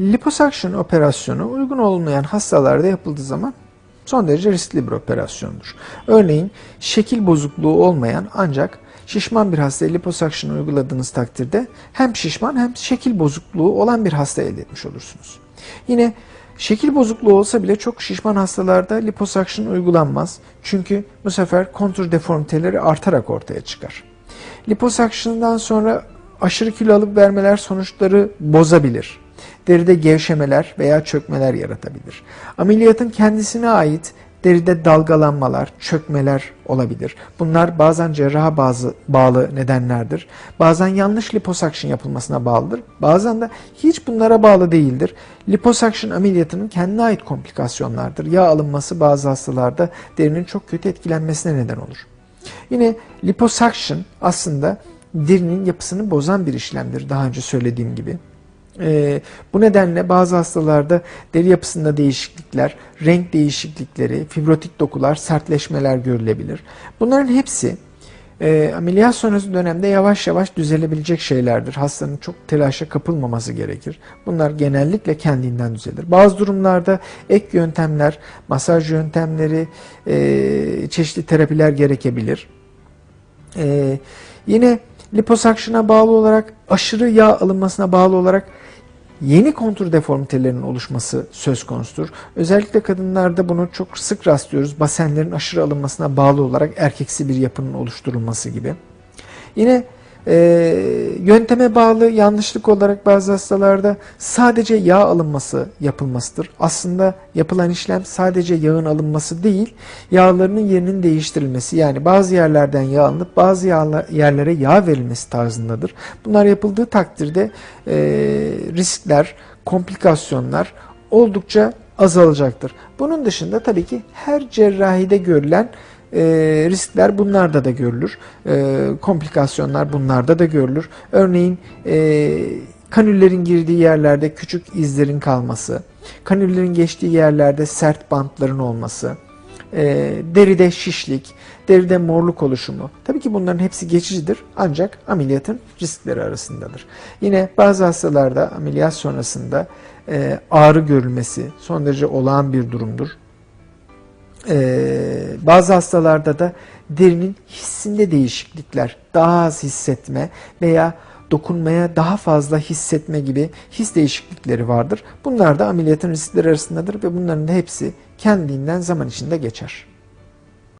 liposuction operasyonu uygun olmayan hastalarda yapıldığı zaman son derece riskli bir operasyondur. Örneğin şekil bozukluğu olmayan ancak şişman bir hastaya liposuction uyguladığınız takdirde hem şişman hem şekil bozukluğu olan bir hasta elde etmiş olursunuz. Yine şekil bozukluğu olsa bile çok şişman hastalarda liposuction uygulanmaz. Çünkü bu sefer kontur deformiteleri artarak ortaya çıkar. Liposuction'dan sonra aşırı kilo alıp vermeler sonuçları bozabilir. Deride gevşemeler veya çökmeler yaratabilir. Ameliyatın kendisine ait deride dalgalanmalar, çökmeler olabilir. Bunlar bazen cerraha bazı bağlı nedenlerdir. Bazen yanlış liposuction yapılmasına bağlıdır. Bazen de hiç bunlara bağlı değildir. Liposuction ameliyatının kendine ait komplikasyonlardır. Yağ alınması bazı hastalarda derinin çok kötü etkilenmesine neden olur. Yine liposuction aslında derinin yapısını bozan bir işlemdir daha önce söylediğim gibi. Ee, bu nedenle bazı hastalarda deri yapısında değişiklikler, renk değişiklikleri, fibrotik dokular, sertleşmeler görülebilir. Bunların hepsi e, ameliyat sonrası dönemde yavaş yavaş düzelebilecek şeylerdir. Hastanın çok telaşa kapılmaması gerekir. Bunlar genellikle kendinden düzelir. Bazı durumlarda ek yöntemler, masaj yöntemleri, e, çeşitli terapiler gerekebilir. E, yine liposuction'a bağlı olarak, aşırı yağ alınmasına bağlı olarak yeni kontur deformitelerinin oluşması söz konusudur. Özellikle kadınlarda bunu çok sık rastlıyoruz. Basenlerin aşırı alınmasına bağlı olarak erkeksi bir yapının oluşturulması gibi. Yine e, yönteme bağlı yanlışlık olarak bazı hastalarda sadece yağ alınması yapılmasıdır. Aslında yapılan işlem sadece yağın alınması değil, yağlarının yerinin değiştirilmesi. Yani bazı yerlerden yağ alınıp bazı yağla, yerlere yağ verilmesi tarzındadır. Bunlar yapıldığı takdirde e, riskler, komplikasyonlar oldukça azalacaktır. Bunun dışında tabii ki her cerrahide görülen e, riskler bunlarda da görülür. E, komplikasyonlar bunlarda da görülür. Örneğin e, kanüllerin girdiği yerlerde küçük izlerin kalması, kanüllerin geçtiği yerlerde sert bantların olması, e, deride şişlik, deride morluk oluşumu. Tabii ki bunların hepsi geçicidir ancak ameliyatın riskleri arasındadır. Yine bazı hastalarda ameliyat sonrasında e, ağrı görülmesi son derece olağan bir durumdur. Ee, bazı hastalarda da derinin hissinde değişiklikler, daha az hissetme veya dokunmaya daha fazla hissetme gibi his değişiklikleri vardır. Bunlar da ameliyatın riskleri arasındadır ve bunların hepsi kendiliğinden zaman içinde geçer.